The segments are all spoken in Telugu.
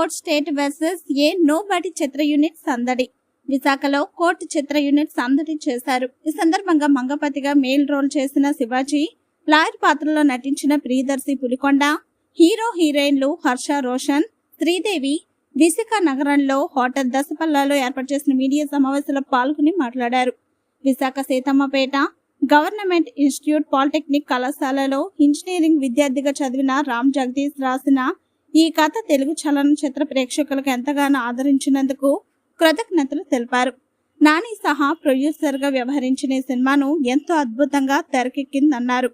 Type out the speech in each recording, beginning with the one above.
Court state versus a nobody Chitra unit సందడి. విశాఖలో కోర్టు చిత్ర యూనిట్ సందడి చేశారు. ఈ సందర్భంగా మంగపతిగా మేల్ రోల్ చేసిన శివాజీ లాయర్ పాత్రలో నటించిన ప్రియదర్శి పులికొండ హీరో హీరోయిన్లు హర్ష రోషన్ శ్రీదేవి విశాఖ నగరంలో హోటల్ దశపల్లాలో ఏర్పాటు చేసిన మీడియా సమావేశంలో పాల్గొని మాట్లాడారు. Visakha Seethammapeta government institute polytechnic కళాశాలలో ఇంజనీరింగ్ విద్యార్థిగా చదివిన రామ్ జగదీష్ రాసిన ఈ కథ తెలుగు చలనచిత్ర ప్రేక్షకులకు ఎంతగానో ఆదరించినందుకు కృతజ్ఞతలు తెలిపారు. నాని సహా ప్రొడ్యూసర్గా వ్యవహరించిన ఈ సినిమాను ఎంతో అద్భుతంగా తెరకెక్కిందన్నారు.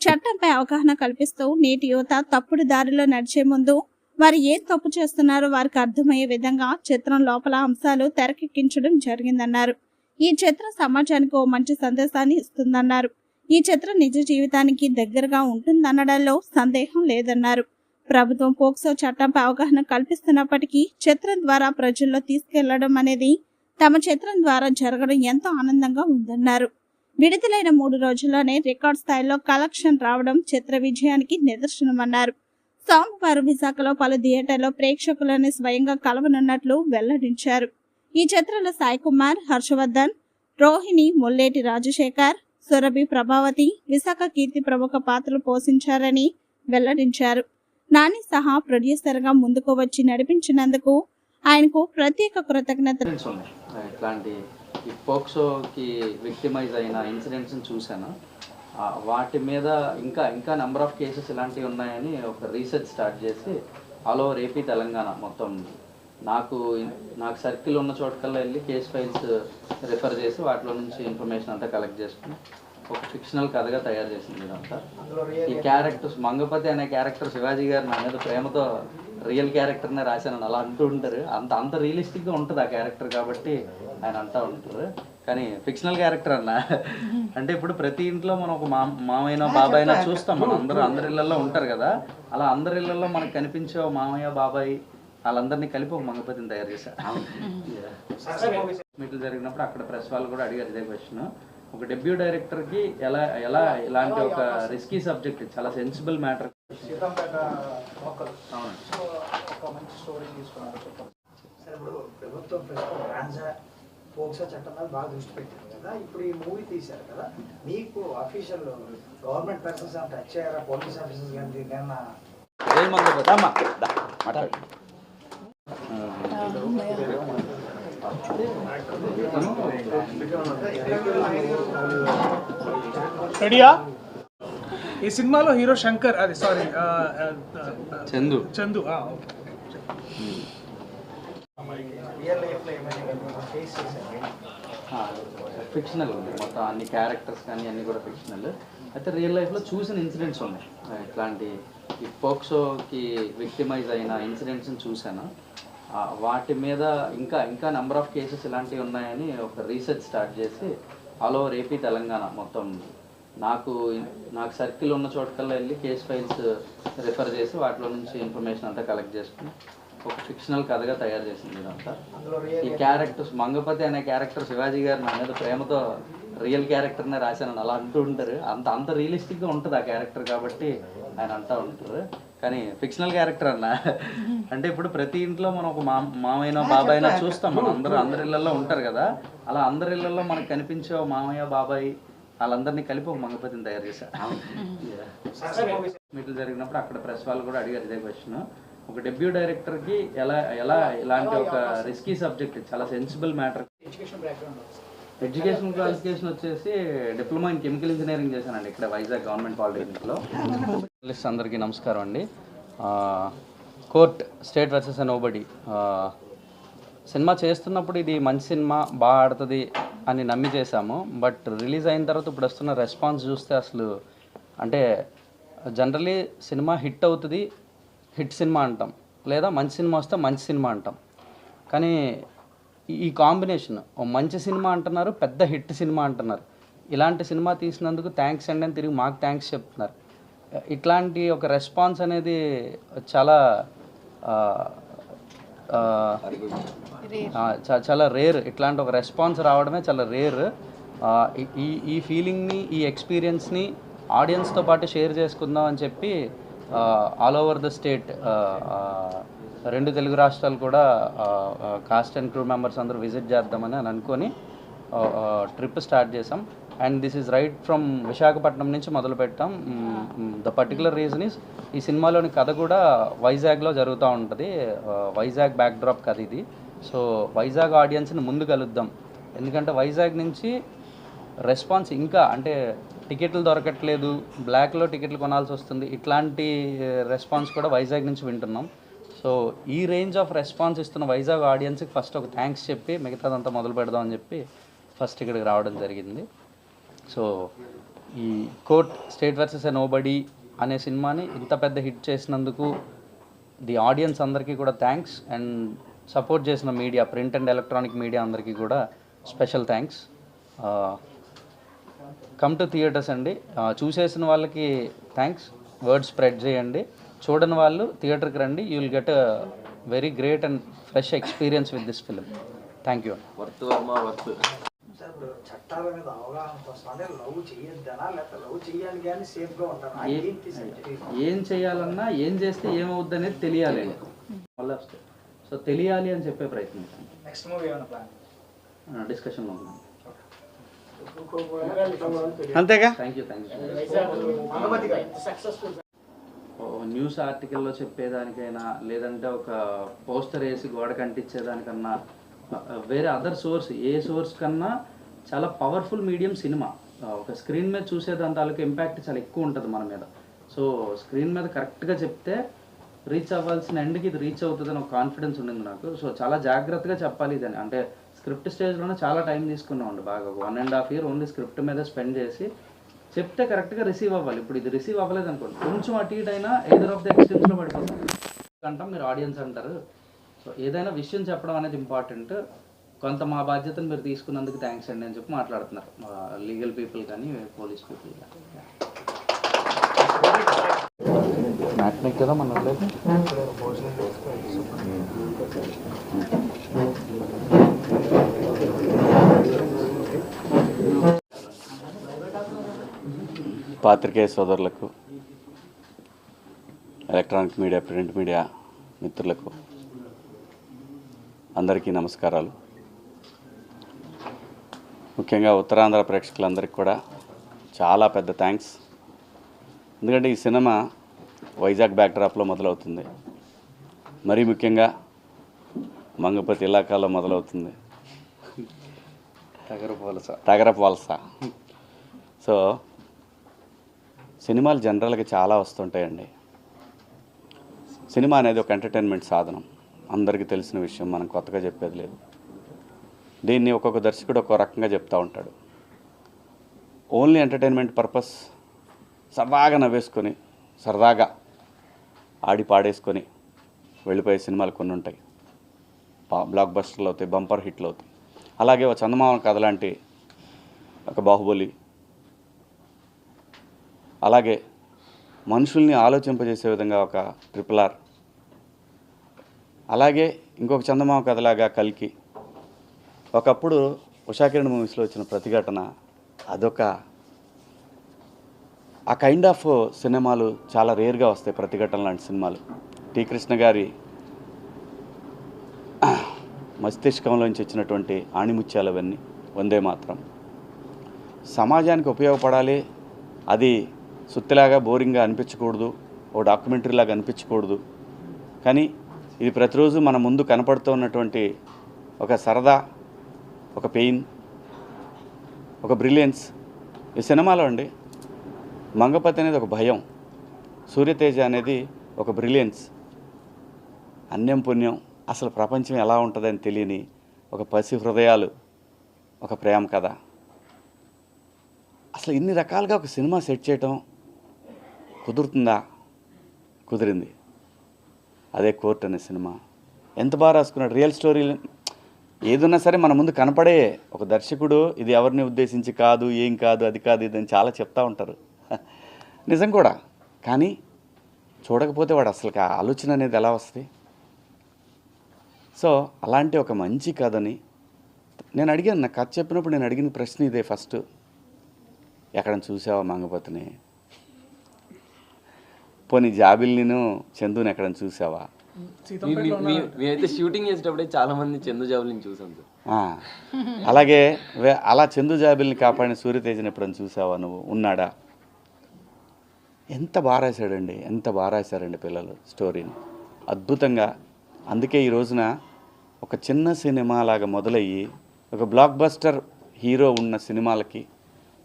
చట్టంపై అవగాహన కల్పిస్తూ నేటి యువత తప్పుడు దారిలో నడిచే ముందు వారు ఏం తప్పు చేస్తున్నారో వారికి అర్థమయ్యే విధంగా చిత్రం లోపల అంశాలు తెరకెక్కించడం జరిగిందన్నారు. ఈ చిత్రం సమాజానికి ఓ మంచి సందేశాన్ని ఇస్తుందన్నారు. ఈ చిత్రం నిజ జీవితానికి దగ్గరగా ఉంటుందనడంలో సందేహం లేదన్నారు. ప్రభుత్వం పోక్సో చట్టంపై అవగాహన కల్పిస్తున్నప్పటికీ చిత్రం ద్వారా ప్రజల్లో తీసుకెళ్ళడం అనేది తమ చిత్రం ద్వారా జరగడం ఎంతో ఆనందంగా ఉందన్నారు. విడుదలైన మూడు రోజుల్లోనే రికార్డ్ స్థాయిలో కలెక్షన్ రావడం చిత్ర విజయానికి నిదర్శనమన్నారు. సోమవారం విశాఖలో పలు థియేటర్లో ప్రేక్షకులను స్వయంగా కలవనున్నట్లు వెల్లడించారు. ఈ చిత్రంలో సాయి కుమార్ హర్షవర్ధన్ రోహిణి మొల్లేటి రాజశేఖర్ సురభి ప్రభావతి విశాఖ కీర్తి ప్రముఖ పాత్రలు పోషించారని వెల్లడించారు. నాని సహా ప్రొడ్యూసర్గా ముందుకు వచ్చి నడిపించినందుకు ఆయనకు ప్రత్యేక కృతజ్ఞతలు. ఉన్నాయి ఇట్లాంటి ఈ పోక్సోకి విక్టిమైజ్ అయిన ఇన్సిడెంట్స్ని చూశాను. వాటి మీద ఇంకా ఇంకా నెంబర్ ఆఫ్ కేసెస్ ఇలాంటివి ఉన్నాయని ఒక రీసెర్చ్ స్టార్ట్ చేసి ఆల్ ఓవర్ ఏపీ తెలంగాణ మొత్తం నాకు నాకు సర్కిల్ ఉన్న చోటుకల్లా వెళ్ళి కేస్ ఫైల్స్ రిఫర్ చేసి వాటిలో నుంచి ఇన్ఫర్మేషన్ అంతా కలెక్ట్ చేసుకుని ఒక ఫిక్షనల్ కథగా తయారు చేసింది ఇదంతా. ఈ క్యారెక్టర్స్ మంగపతి అనే క్యారెక్టర్ శివాజీ గారు నా మీద ప్రేమతో రియల్ క్యారెక్టర్నే రాశానని అలా అంటూ ఉంటారు. అంత అంత రియలిస్టిక్గా ఉంటుంది ఆ క్యారెక్టర్ కాబట్టి ఆయన అంటూ ఉంటారు. కానీ ఫిక్షనల్ క్యారెక్టర్ అన్న అంటే ఇప్పుడు ప్రతి ఇంట్లో మనం ఒక మా మామయ్యనో బాబాయ్నో చూస్తాం మనం. అందరూ అందరి ఇళ్ళల్లో ఉంటారు కదా. అలా అందరి ఇళ్ళల్లో మనకు కనిపించే మామయ్య బాబాయ్ వాళ్ళందరినీ కలిపి ఒక మంగపతిని తయారు చేశారు. మీట్లు జరిగినప్పుడు అక్కడ ప్రెస్ వాళ్ళు కూడా అడిగారు ఇదే క్వశ్చన్ ఒక డెబ్యూ డైరెక్టర్కి ఎలా ఎలా ఇలాంటి ఒక రిస్కీ సబ్జెక్ట్ చాలా సెన్సిబుల్ మ్యాటర్ సీతంపేట లోకల్. అవునండి సో ఒక మంచి స్టోరీ తీసుకున్నారు. చెప్పండి సార్ ఇప్పుడు ప్రభుత్వం ప్రస్తుతం గాంజా పోక్సో చట్టం మీద బాగా దృష్టి పెట్టింది కదా. ఇప్పుడు ఈ మూవీ తీశారు కదా. మీకు అఫీషియల్ గవర్నమెంట్ పర్సన్స్ టచ్ అయ్యారా? పోలీస్ ఆఫీసర్స్ కానీ దీనికన్నా జై మంగపతి అమ్మ దా, మాట్లాడు రెడీయా? ఈ సినిమాలో హీరో శంకర్ అది సారీ చందు. చందు ఫిక్షనల్ ఉంది. మొత్తం అన్ని క్యారెక్టర్స్ కానీ అన్ని కూడా ఫిక్షనల్ అయితే రియల్ లైఫ్లో చూసిన ఇన్సిడెంట్స్ ఉన్నాయి. ఇట్లాంటి ఈ పోక్సోకి విక్టిమైజ్ అయిన ఇన్సిడెంట్స్ని చూశాను. వాటి మీద ఇంకా ఇంకా నెంబర్ ఆఫ్ కేసెస్ ఇలాంటివి ఉన్నాయని ఒక రీసెర్చ్ స్టార్ట్ చేసి ఆల్ ఓవర్ ఏపీ తెలంగాణ మొత్తం నాకు నాకు సర్కిల్ ఉన్న చోటుకల్లా వెళ్ళి కేస్ ఫైల్స్ రిఫర్ చేసి వాటిలో నుంచి ఇన్ఫర్మేషన్ అంతా కలెక్ట్ చేసుకుని ఒక ఫిక్షనల్ కథగా తయారు చేసింది ఇదంతా. ఈ క్యారెక్టర్స్ మంగపతి అనే క్యారెక్టర్ శివాజీ గారు నా మీద ప్రేమతో రియల్ క్యారెక్టర్నే రాశానని అలా అంటూ ఉంటారు. అంత అంత రియలిస్టిక్గా ఉంటుంది ఆ క్యారెక్టర్ కాబట్టి ఆయన అంటూ ఉంటారు. కానీ ఫిక్షనల్ క్యారెక్టర్ అన్న అంటే ఇప్పుడు ప్రతి ఇంట్లో మనం ఒక మా మామయ్యనో బాబాయ్నో చూస్తాం మనం అందరూ అందరి ఇళ్ళల్లో ఉంటారు కదా. అలా అందరి ఇళ్ళల్లో మనకు కనిపించే మామయ్య బాబాయ్ వాళ్ళందరినీ కలిపి ఒక మంగపతిని తయారు చేశారు. మీట్లు జరిగినప్పుడు అక్కడ ప్రెస్ వాళ్ళు కూడా అడిగారు ఇదే క్వశ్చన్ ఒక డెబ్యూ డైరెక్టర్కి ఎలా ఎలా ఇలాంటి ఒక రిస్కీ సబ్జెక్ట్ చాలా sensible matter education background education qualification వచ్చేసి డిప్లొమా ఇన్ కెమికల్ ఇంజనీరింగ్ చేశానండి ఇక్కడ వైజాగ్ గవర్నమెంట్ పాలిటెక్నిక్లో. జర్నలిస్ట్ అందరికీ నమస్కారం అండి. Court state versus nobody. Cinema చేస్తున్నప్పుడు ఇది మంచి సినిమా బాగా ఆడుతుంది అని నమ్మి చేశాము. బట్ రిలీజ్ అయిన తర్వాత ఇప్పుడు వస్తున్న రెస్పాన్స్ చూస్తే అసలు అంటే జనరలీ సినిమా హిట్ అవుతుంది హిట్ సినిమా అంటాం. లేదా మంచి సినిమా వస్తే మంచి సినిమా అంటాం. కానీ ఈ- కాంబినేషన్ ఓ మంచి సినిమా అంటున్నారు పెద్ద హిట్ సినిమా అంటున్నారు. ఇలాంటి సినిమా తీసినందుకు థ్యాంక్స్ అండి అని తిరిగి మాకు థ్యాంక్స్ చెప్తున్నారు. ఇట్లాంటి ఒక రెస్పాన్స్ అనేది చాలా చాలా రేర్ ఇట్లాంటి ఒక రెస్పాన్స్ రావడమే చాలా రేర్ ఈ ఈ ఫీలింగ్ని ఈ ఎక్స్పీరియన్స్ని ఆడియన్స్తో పాటు షేర్ చేసుకుందాం అని చెప్పి ఆల్ ఓవర్ ద స్టేట్ రెండు తెలుగు రాష్ట్రాలు కూడా కాస్ట్ అండ్ క్రూ మెంబర్స్ అందరూ విజిట్ చేద్దామని అని అనుకొని ట్రిప్ స్టార్ట్ చేసాం and this is right from Visakhapatnam నుంచి మొదలు పెట్టాం. ద పర్టికులర్ రీజన్ ఈస్ ఈ సినిమాలోని కథ కూడా వైజాగ్లో జరుగుతూ ఉంటుంది. వైజాగ్ బ్యాక్డ్రాప్ కథ ఇది. సో వైజాగ్ ఆడియన్స్ని ముందు కలుద్దాం. ఎందుకంటే వైజాగ్ నుంచి రెస్పాన్స్ ఇంకా అంటే టికెట్లు దొరకట్లేదు బ్లాక్లో టికెట్లు కొనాల్సి వస్తుంది. ఇట్లాంటి రెస్పాన్స్ కూడా వైజాగ్ నుంచి వింటున్నాం. సో ఈ రేంజ్ ఆఫ్ రెస్పాన్స్ ఇస్తున్న వైజాగ్ ఆడియన్స్కి ఫస్ట్ ఒక థ్యాంక్స్ చెప్పి మిగతాదంతా మొదలు పెడదాం అని చెప్పి ఫస్ట్ ఇక్కడికి రావడం జరిగింది. సో ఈ court state versus a nobody అనే సినిమాని ఇంత పెద్ద హిట్ చేసినందుకు ది ఆడియన్స్ అందరికీ కూడా థ్యాంక్స్ అండ్ సపోర్ట్ చేసిన media print and electronic media అందరికీ కూడా special thanks come to theatres అండి. చూసేసిన వాళ్ళకి థ్యాంక్స్ వర్డ్ స్ప్రెడ్ చేయండి. చూడని వాళ్ళు థియేటర్కి రండి. You will get a very great and fresh experience with this film thank you worth Varma వర్త్ సార్ ఇప్పుడు చట్టాల మీద అవగాహన కోసం అంటే లవ్ చేయొద్దనా లేకపోతే లవ్ చేయాలి కానీ సేఫ్గా ఉంటారా ఏ- ఏంటి సార్ ఏం చేయాలన్నా ఏం చేస్తే ఏమవుద్ది అనేది తెలియాలి. మళ్ళీ సో తెలియాలి అని చెప్పే ప్రయత్నించాను నెక్స్ట్ మూవీ ఏమైనా ప్లాన్ డిస్కషన్లో ఉన్నాను అంతేగా? Thank you thank you successful. News ఆర్టికల్లో చెప్పేదానికైనా లేదంటే ఒక పోస్టర్ వేసి గోడ కంటించేదానికన్నా వేరే అదర్ సోర్స్ ఏ సోర్స్ కన్నా చాలా పవర్ఫుల్ మీడియం సినిమా. ఒక స్క్రీన్ మీద చూసేదాని తాలూకు ఇంపాక్ట్ చాలా ఎక్కువ ఉంటుంది మన మీద. సో స్క్రీన్ మీద కరెక్ట్గా చెప్తే రీచ్ అవ్వాల్సిన ఎండ్కి ఇది రీచ్ అవుతుందని ఒక కాన్ఫిడెన్స్ ఉండింది నాకు. సో చాలా జాగ్రత్తగా చెప్పాలి ఇదని. అంటే స్క్రిప్ట్ స్టేజ్లోనే చాలా టైం తీసుకున్నామండి. బాగా one and half year only script మీద స్పెండ్ చేసి చెప్తే కరెక్ట్గా రిసీవ్ అవ్వాలి. ఇప్పుడు ఇది రిసీవ్ అవ్వలేదు అనుకోండి కొంచెం అటు ఇటు అయినా ఏదర్ ఆఫ్ ద ఎక్స్ట్రీమ్స్లో పడిపోతాం. అంటాం మీరు ఆడియన్స్ అంటారు. సో ఏదైనా విషయం చెప్పడం అనేది ఇంపార్టెంట్ కొంత మా బాధ్యతను మీరు తీసుకున్నందుకు థ్యాంక్స్ అండి అని చెప్పి మాట్లాడుతున్నారు. లీగల్ పీపుల్ కానీ పోలీస్ పీపుల్ కానీ. మ్యాట్నిక్ కదా మన పాత్రికేయ సోదరులకు ఎలక్ట్రానిక్ మీడియా ప్రింట్ మీడియా మిత్రులకు అందరికీ నమస్కారాలు. ముఖ్యంగా ఉత్తరాంధ్ర ప్రేక్షకులందరికీ కూడా చాలా పెద్ద థ్యాంక్స్. ఎందుకంటే ఈ సినిమా వైజాగ్ బ్యాక్డ్రాప్లో మొదలవుతుంది. మరీ ముఖ్యంగా మంగపతి ఇలాకాలో మొదలవుతుంది. తగరు పోలస. తగరపు వలస సో సినిమాలు జనరల్గా చాలా వస్తుంటాయండి. సినిమా అనేది ఒక ఎంటర్టైన్మెంట్ సాధనం. అందరికీ తెలిసిన విషయం మనం కొత్తగా చెప్పేది లేదు. దీన్ని ఒక్కొక్క దర్శకుడు ఒక్కో రకంగా చెప్తూ ఉంటాడు. ఓన్లీ ఎంటర్టైన్మెంట్ పర్పస్ సరదాగా నవ్వేసుకొని సరదాగా ఆడి పాడేసుకొని వెళ్ళిపోయే సినిమాలు కొన్ని ఉంటాయి. బ్లాక్ బస్టర్లు అవుతాయి బంపర్ హిట్లు అవుతాయి. అలాగే ఒక చందమామ కథ లాంటి ఒక బాహుబలి అలాగే మనుషుల్ని ఆలోచింపజేసే విధంగా ఒక ట్రిపుల్ ఆర్ అలాగే ఇంకొక చందమామ కథలాగా కల్కి. ఒకప్పుడు ఉషాకిరణ్ మూవీస్లో వచ్చిన ప్రతిఘటన అదొక ఆ కైండ్ ఆఫ్ సినిమాలు చాలా రేర్గా వస్తాయి ప్రతిఘటన లాంటి సినిమాలు. టి కృష్ణ గారి మస్తిష్కంలోంచి వచ్చినటువంటి ఆణిముత్యాలు అవన్నీ వందే మాత్రం. సమాజానికి ఉపయోగపడాలి అది సుత్తిలాగా బోరింగ్గా అనిపించకూడదు ఓ డాక్యుమెంటరీ లాగా అనిపించకూడదు. కానీ ఇది ప్రతిరోజు మన ముందు కనపడుతూ ఉన్నటువంటి ఒక సరదా ఒక పెయిన్ ఒక బ్రిలియన్స్. ఈ సినిమాలో అండి మంగపతి అనేది ఒక భయం సూర్యతేజ అనేది ఒక బ్రిలియన్స్. అన్యం పుణ్యం అసలు ప్రపంచం ఎలా ఉంటుందని తెలియని ఒక పసి హృదయాలు ఒక ప్రేమ కథ. అసలు ఇన్ని రకాలుగా ఒక సినిమా సెట్ చేయటం కుదురుతుందా? కుదిరింది. అదే కోర్ట్ అనే సినిమా. ఎంత బాగా రాసుకున్నాడు. రియల్ స్టోరీ ఏదున్నా సరే మన ముందు కనపడే ఒక దర్శకుడు ఇది ఎవరిని ఉద్దేశించి కాదు ఏం కాదు అది కాదు ఇది అని చాలా చెప్తా ఉంటారు. నిజం కూడా. కానీ చూడకపోతే వాడు అసలు ఆ ఆలోచన అనేది ఎలా వస్తుంది? సో అలాంటి ఒక మంచి కథని నేను అడిగాను. నా కథ చెప్పినప్పుడు నేను అడిగిన ప్రశ్న ఇదే ఫస్ట్. ఎక్కడ చూసావా మంగపతిని? పోనీ జాబిల్నిను చందుని ఎక్కడ చూసావా? మేమైతే షూటింగ్ చేసేటప్పుడే చాలా మంది చందు జాబులని చూసాం సార్. అలాగే వే- అలా చందు జాబిల్ని కాపాడిన సూర్యతేజని ఎప్పుడైనా చూసావా నువ్వు? ఉన్నాడా? ఎంత బాగా రాశాడండి ఎంత బాగా రాశారండి పిల్లలు స్టోరీని. అద్భుతంగా. అందుకే ఈ రోజున ఒక చిన్న సినిమా లాగా మొదలయ్యి ఒక బ్లాక్ బస్టర్ హీరో ఉన్న సినిమాలకి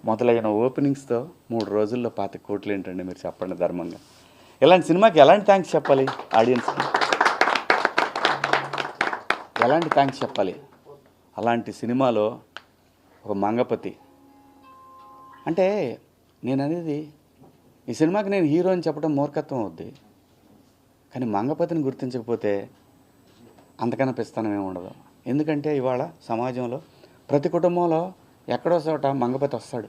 మొదలైన ఓపెనింగ్స్తో మూడు రోజుల్లో పాతి కోట్లు ఏంటండి మీరు చెప్పండి ధర్మంగా. ఇలాంటి సినిమాకి ఎలాంటి థ్యాంక్స్ చెప్పాలి ఆడియన్స్కి ఎలాంటి థ్యాంక్స్ చెప్పాలి? అలాంటి సినిమాలో ఒక మంగపతి. అంటే నేను అనేది ఈ సినిమాకి నేను హీరో అని చెప్పడం మూర్ఖత్వం అవుద్ది. కానీ మంగపతిని గుర్తించకపోతే అంతకన్నా పిస్తానం ఏమి ఉండదు. ఎందుకంటే ఇవాళ సమాజంలో ప్రతి కుటుంబంలో ఎక్కడో చోట మంగపతి వస్తాడు.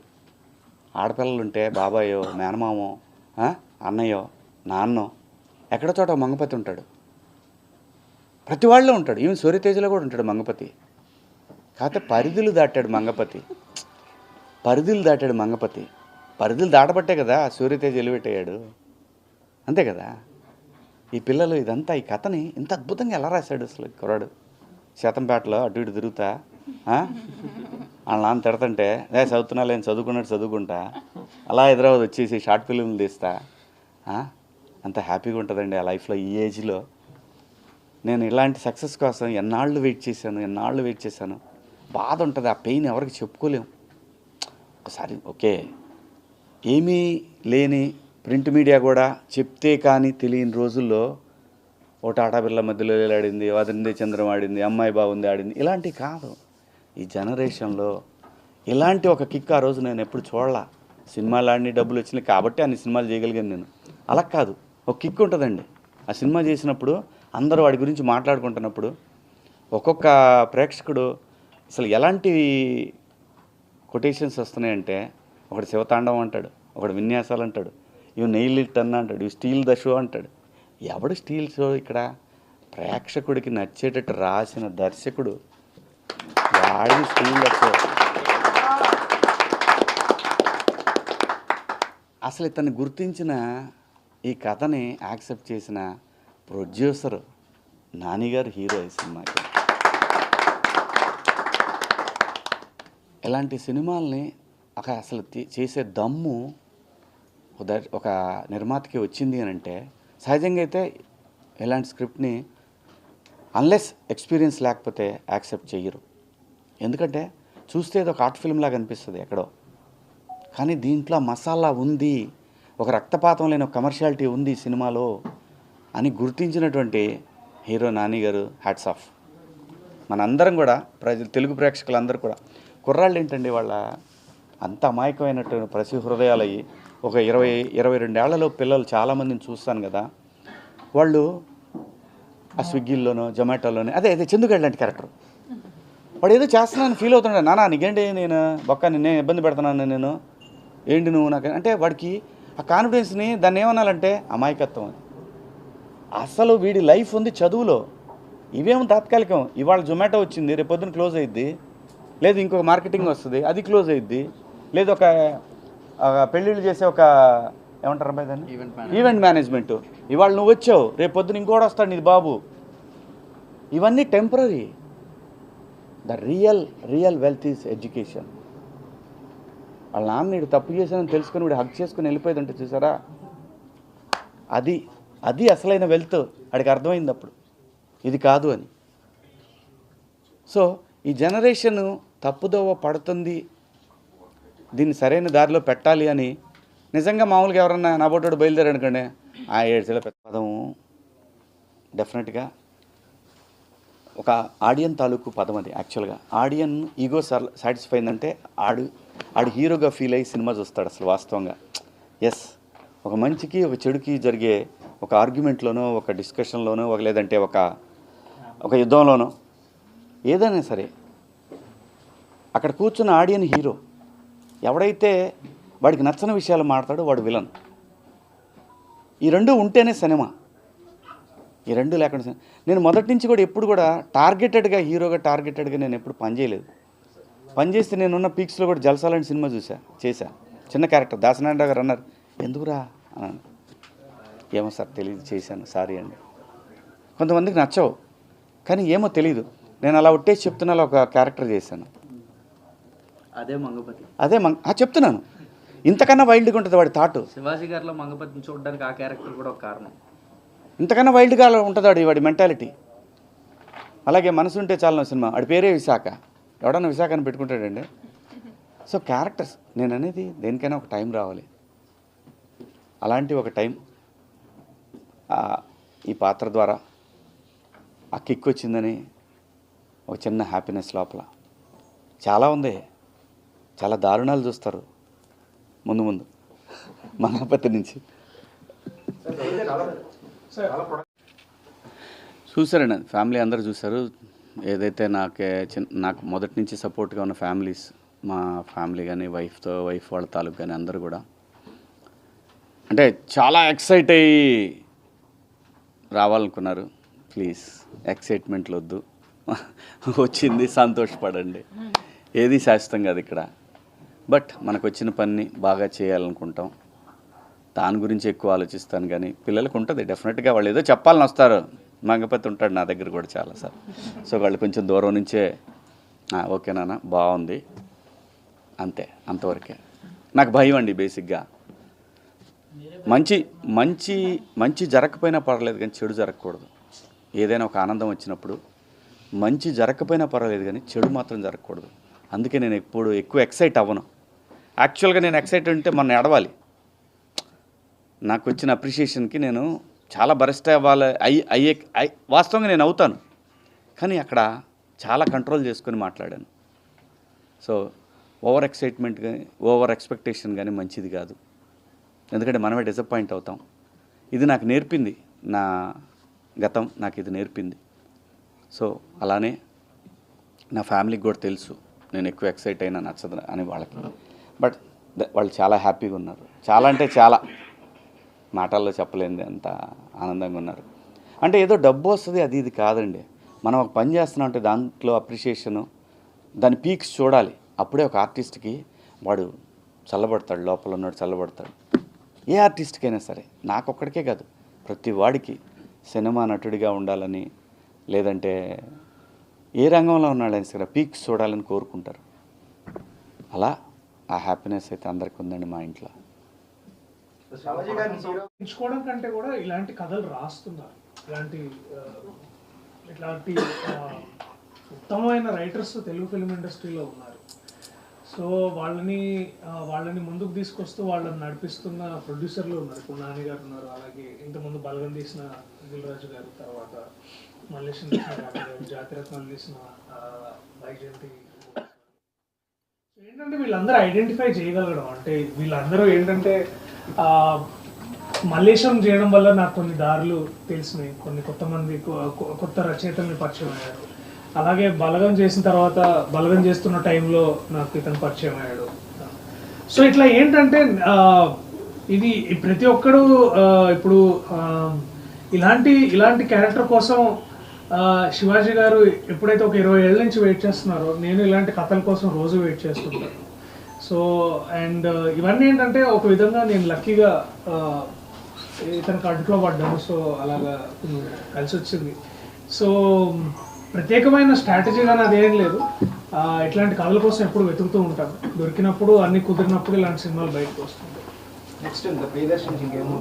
ఆడపిల్లలు ఉంటే బాబాయో మేనమామో అన్నయ్యో నాన్న ఎక్కడ చోట మంగపతి ఉంటాడు. ప్రతి వాళ్ళలో ఉంటాడు. ఈవెన్ సూర్యతేజలో కూడా ఉంటాడు మంగపతి. కాకపోతే పరిధులు దాటాడు మంగపతి. పరిధులు దాటాడు మంగపతి. పరిధులు దాటబట్టే కదా సూర్యతేజ ఎలివేట్ అంతే కదా? ఈ పిల్లలు ఇదంతా ఈ కథని ఇంత అద్భుతంగా ఎలా రాశాడు అసలు కుర్రాడు? శాతంపేటలో అటు ఇటు తిరుగుతా వాళ్ళ నాన్న తిడతంటే అదే చదువుతున్నా లేని చదువుకున్నట్టు చదువుకుంటా. అలా హైదరాబాద్ వచ్చేసి షార్ట్ ఫిల్మ్లు తీస్తా అంత హ్యాపీగా ఉంటుందండి ఆ లైఫ్లో ఈ ఏజ్లో. నేను ఇలాంటి సక్సెస్ కోసం ఎన్నాళ్ళు వెయిట్ చేశాను ఎన్నాళ్ళు వెయిట్ చేశాను. బాధ ఉంటుంది ఆ పెయిన్ ఎవరికి చెప్పుకోలేము ఒకసారి ఓకే. ఏమీ లేని ప్రింట్ మీడియా కూడా చెప్తే కానీ తెలియని రోజుల్లో ఓ టాటా బిర్ల మధ్యలో ఆడింది వదంది చంద్రం ఆడింది అమ్మాయి బాగుంది ఆడింది. ఇలాంటివి కాదు. ఈ జనరేషన్లో ఇలాంటి ఒక కిక్ ఆ రోజు నేను ఎప్పుడు చూడలా. సినిమాలు ఆడిని డబ్బులు వచ్చినాయి కాబట్టి అన్ని సినిమాలు చేయగలిగాను నేను. అలా కాదు. ఒక కిక్ ఉంటుందండి. ఆ సినిమా చేసినప్పుడు అందరూ వాడి గురించి మాట్లాడుకుంటున్నప్పుడు ఒక్కొక్క ప్రేక్షకుడు అసలు ఎలాంటి కొటేషన్స్ వస్తున్నాయంటే ఒకడు శివతాండవం అంటాడు ఒకడు విన్యాసాలు అంటాడు ఇవి నెయిల్ ఇట్ అన్న అంటాడు ఇవి స్టీల్ ద షో అంటాడు. ఎవడు స్టీల్ షో ఇక్కడ? ప్రేక్షకుడికి నచ్చేటట్టు రాసిన దర్శకుడు వాడి స్టీల్ ద షో. అసలు ఇతన్ని గుర్తించిన ఈ కథని యాక్సెప్ట్ చేసిన ప్రొడ్యూసర్ నానిగారు హీరో ఈ సినిమాకి. ఇలాంటి సినిమాల్ని ఒక అసలు చేసే దమ్ము ఒక ఒక నిర్మాతకి వచ్చింది అని అంటే సహజంగా అయితే ఇలాంటి స్క్రిప్ట్ని అన్లెస్ ఎక్స్పీరియన్స్ లేకపోతే యాక్సెప్ట్ చెయ్యరు. ఎందుకంటే చూస్తే ఇది ఒక ఆర్ట్ ఫిల్మ్ లాగా అనిపిస్తుంది ఎక్కడో. కానీ దీంట్లో మసాలా ఉంది. ఒక రక్తపాతం లేని ఒక కమర్షియాలిటీ ఉంది సినిమాలో అని గుర్తించినటువంటి హీరో నాని గారు హ్యాట్స్ ఆఫ్ మనందరం కూడా ప్రజలు తెలుగు ప్రేక్షకులందరూ కూడా కుర్రాళ్ళు ఏంటండి వాళ్ళ అంత అమాయకమైనటువంటి ప్రసి హృదయాలయ్యి ఒక ఇరవై ఇరవై రెండేళ్ళలో పిల్లలు చాలామందిని చూస్తాను కదా వాళ్ళు ఆ స్విగ్గీల్లోనో జొమాటోలోనో అదే అదే చందుగాడు లాంటి క్యారెక్టర్ వాడు ఏదో చేస్తున్నాను ఫీల్ అవుతున్నాడు. నానా నీకేంటి నేను బొక్క నిన్నే ఇబ్బంది పెడుతున్నాను నేను. ఏంటి నువ్వు నాకు? అంటే వాడికి ఆ కాన్ఫిడెన్స్ని దాన్ని ఏమనాలంటే అమాయకత్వం అని. అసలు వీడి లైఫ్ ఉంది చదువులో. ఇవేమో తాత్కాలికం? ఇవాళ జొమాటో వచ్చింది రేపు పొద్దున క్లోజ్ అయ్యిద్ది లేదు ఇంకొక మార్కెటింగ్ వస్తుంది అది క్లోజ్ అయ్యిద్ది లేదు ఒక పెళ్ళిళ్ళు చేసే ఒక ఏమంటారు అబ్బాయి దాన్ని? ఈవెంట్ ఈవెంట్ మేనేజ్మెంట్ ఇవాళ నువ్వు వచ్చావు రేపు పొద్దున ఇంకోటి వస్తాడు నీది బాబు. ఇవన్నీ temporary the real real wealth is education వాళ్ళ నాన్న వీడు తప్పు చేశానని తెలుసుకొని వీడు హక్ చేసుకుని ఉంటుంది చూసారా? అది అది అసలైన వెల్త్. వాడికి అర్థమైంది అప్పుడు. ఇది కాదు అని. సో ఈ జనరేషన్ తప్పుదోవ పడుతుంది. దీన్ని సరైన దారిలో పెట్టాలి అని నిజంగా మామూలుగా ఎవరన్నా నాబోటోడు బయలుదేరనుకోండి ఆ ఏడ్చేల పెద్ద పదము డెఫినెట్గా ఒక ఆడియన్ తాలూకు పదం అది యాక్చువల్గా ఆడియన్ ఈగో సర్ సాటిస్ఫైందంటే ఆడు ఆడు హీరోగా ఫీల్ అయ్యి సినిమా చూస్తాడు అసలు వాస్తవంగా. ఎస్ ఒక మంచికి ఒక చెడుకి జరిగే ఒక ఆర్గ్యుమెంట్లోనో ఒక డిస్కషన్లోనో ఒక లేదంటే ఒక ఒక యుద్ధంలోనో ఏదైనా సరే అక్కడ కూర్చున్న ఆడియన్ హీరో ఎవడైతే వాడికి నచ్చని విషయాలు మాడతాడో వాడు విలన్. ఈ రెండు ఉంటేనే సినిమా. ఈ రెండు లేకుండా నేను మొదటి నుంచి కూడా ఎప్పుడు కూడా టార్గెటెడ్గా హీరోగా టార్గెటెడ్గా నేను ఎప్పుడు పనిచేయలేదు. పనిచేస్తే నేనున్న పీక్స్లో కూడా జలసాలని సినిమా చూసా చేశా. చిన్న క్యారెక్టర్ దాసనారాయణ గారు అన్నారు. ఎందుకురా? అన్నాను ఏమో సార్ తెలియదు చేశాను సారీ అండి. కొంతమందికి నచ్చవు కానీ ఏమో తెలియదు నేను అలా ఒట్టేసి చెప్తున్నా ఒక క్యారెక్టర్ చేశాను. అదే మంగపతి. అదే మంగ ఆ, చెప్తున్నాను. ఇంతకన్నా వైల్డ్గా ఉంటుంది వాడి థాటు. శివాజీ గారిలో మంగపతిని చూడడానికి ఆ క్యారెక్టర్ కూడా ఒక కారణం. ఇంతకన్నా వైల్డ్గా ఉంటుంది వాడి వాడి మెంటాలిటీ. అలాగే మనసు ఉంటే చాలన సినిమా. వాడి పేరే విశాఖ. ఎవడన్నా విశాఖ అని పెట్టుకుంటాడండి. సో క్యారెక్టర్స్ నేను అనేది దేనికైనా ఒక టైం రావాలి. అలాంటి ఒక టైం ఆ, ఈ పాత్ర ద్వారా ఆ కిక్ వచ్చిందని ఒక చిన్న హ్యాపీనెస్ లోపల. చాలా ఉంది. చాలా దారుణాలు చూస్తారు. ముందు ముందు. మంగపతి నుంచి. చూసారండి ఫ్యామిలీ అందరూ చూసారు. ఏదైతే నాకే చిన్న నాకు మొదటి నుంచి సపోర్ట్గా ఉన్న ఫ్యామిలీస్ మా ఫ్యామిలీ కానీ వైఫ్తో వైఫ్ వాళ్ళ తాలూకు కానీ అందరూ కూడా అంటే చాలా ఎక్సైట్ అయ్యి రావాలనుకున్నారు. ప్లీజ్ ఎక్సైట్మెంట్లు వద్దు వచ్చింది సంతోషపడండి. ఏది శాశ్వతం కాదు ఇక్కడ. బట్ మనకు వచ్చిన పని బాగా చేయాలనుకుంటాం. దాని గురించి ఎక్కువ ఆలోచిస్తాను కానీ పిల్లలకు ఉంటుంది డెఫినెట్గా వాళ్ళు ఏదో చెప్పాలని వస్తారు. మంగపతి ఉంటాడు నా దగ్గర కూడా చాలా సార్ సో వాళ్ళు కొంచెం దూరం నుంచే ఓకే నాన్న బాగుంది. అంతే అంతవరకే. నాకు భయం అండి బేసిక్గా. మంచి మంచి మంచి జరగకపోయినా పర్వాలేదు కానీ చెడు జరగకూడదు. ఏదైనా ఒక ఆనందం వచ్చినప్పుడు మంచి జరగకపోయినా పర్వాలేదు కానీ చెడు మాత్రం జరగకూడదు. అందుకే నేను ఎప్పుడు ఎక్కువ ఎక్సైట్ అవ్వను. యాక్చువల్గా నేను ఎక్సైట్ ఉంటే మొన్న ఎడవాలి నాకు వచ్చిన అప్రిషియేషన్కి నేను చాలా బరెస్ట్ అవ్వాలి అయ్యి అయ్యే వాస్తవంగా నేను అవుతాను. కానీ అక్కడ చాలా కంట్రోల్ చేసుకొని మాట్లాడాను. సో ఓవర్ ఎక్సైట్మెంట్ కానీ ఓవర్ ఎక్స్పెక్టేషన్ కానీ మంచిది కాదు. ఎందుకంటే మనమే డిసప్పాయింట్ అవుతాం. ఇది నాకు నేర్పింది. నా గతం నాకు ఇది నేర్పింది. సో అలానే నా ఫ్యామిలీకి కూడా తెలుసు. నేను ఎక్కువ ఎక్సైట్ అయినా నచ్చదు అని వాళ్ళకి. బట్ ద- వాళ్ళు చాలా హ్యాపీగా ఉన్నారు. చాలా అంటే చాలా. మాటల్లో చెప్పలేంది అంత ఆనందంగా ఉన్నారు. అంటే ఏదో డబ్బు వస్తుంది అది ఇది కాదండి. మనం ఒక పని చేస్తున్నాం అంటే దాంట్లో అప్రిషియేషను దాని పీక్స్ చూడాలి. అప్పుడే ఒక ఆర్టిస్ట్కి వాడు చల్లబడతాడు లోపల ఉన్నాడు చల్లబడతాడు. ఏ ఆర్టిస్ట్కైనా సరే నాకొక్కడికే కాదు ప్రతి వాడికి సినిమా నటుడిగా ఉండాలని లేదంటే ఏ రంగంలో ఉన్నాడైనా సరే పీక్స్ చూడాలని కోరుకుంటారు. అలా ఆ హ్యాపీనెస్ అయితే అందరికీ ఉందండి మా ఇంట్లో. ఎంచుకోవడం కంటే కూడా ఇలాంటి కథలు రాస్తున్నారు. ఇలాంటి ఇట్లాంటి ఉత్తమమైన రైటర్స్ తెలుగు ఫిల్మ్ ఇండస్ట్రీలో ఉన్నారు. సో వాళ్ళని వాళ్ళని ముందుకు తీసుకొస్తూ వాళ్ళని నడిపిస్తున్న ప్రొడ్యూసర్లు ఉన్నారు. ఇప్పుడు నాని గారు ఉన్నారు అలాగే ఇంతకుముందు బలగం తీసిన దిల్రాజు గారు తర్వాత మల్లేశం తీసిన గారు జాతిరత్నాలు తీసిన వైజయంతి. ఏంటంటే వీళ్ళందరూ ఐడెంటిఫై చేయగలగడం. అంటే వీళ్ళందరూ ఏంటంటే మల్లేశం చేయడం వల్ల నాకు కొన్ని దారులు తెలిసినాయి. కొన్ని కొత్త మంది కొత్త రచయితల్ని పరిచయం అయ్యారు అలాగే బలగం చేసిన తర్వాత బలగం చేస్తున్న టైంలో నాకు ఇతను పరిచయం అయ్యాడు. సో ఇట్లా ఏంటంటే ఇది ప్రతి ఒక్కడు ఇప్పుడు ఆ, ఇలాంటి ఇలాంటి క్యారెక్టర్ కోసం శివాజీ గారు ఎప్పుడైతే ఒక ఇరవై ఏళ్ళ నుంచి వెయిట్ చేస్తున్నారో నేను ఇలాంటి కథల కోసం రోజు వెయిట్ చేస్తుంటాను. సో అండ్ uh, ఇవన్నీ ఏంటంటే ఒక విధంగా నేను లక్కీగా uh, ఇతనికి అడ్డులో పడ్డాను. సో అలాగా కలిసి వచ్చింది సో ప్రత్యేకమైన స్ట్రాటజీ కానీ అదేం లేదు. ఇట్లాంటి కళల కోసం ఎప్పుడు వెతుకుతూ ఉంటాను. దొరికినప్పుడు అన్ని కుదిరినప్పుడు ఇలాంటి సినిమాలు బయటకు వస్తుంది నెక్స్ట్ ప్రియదర్శన్ ఇంకేమో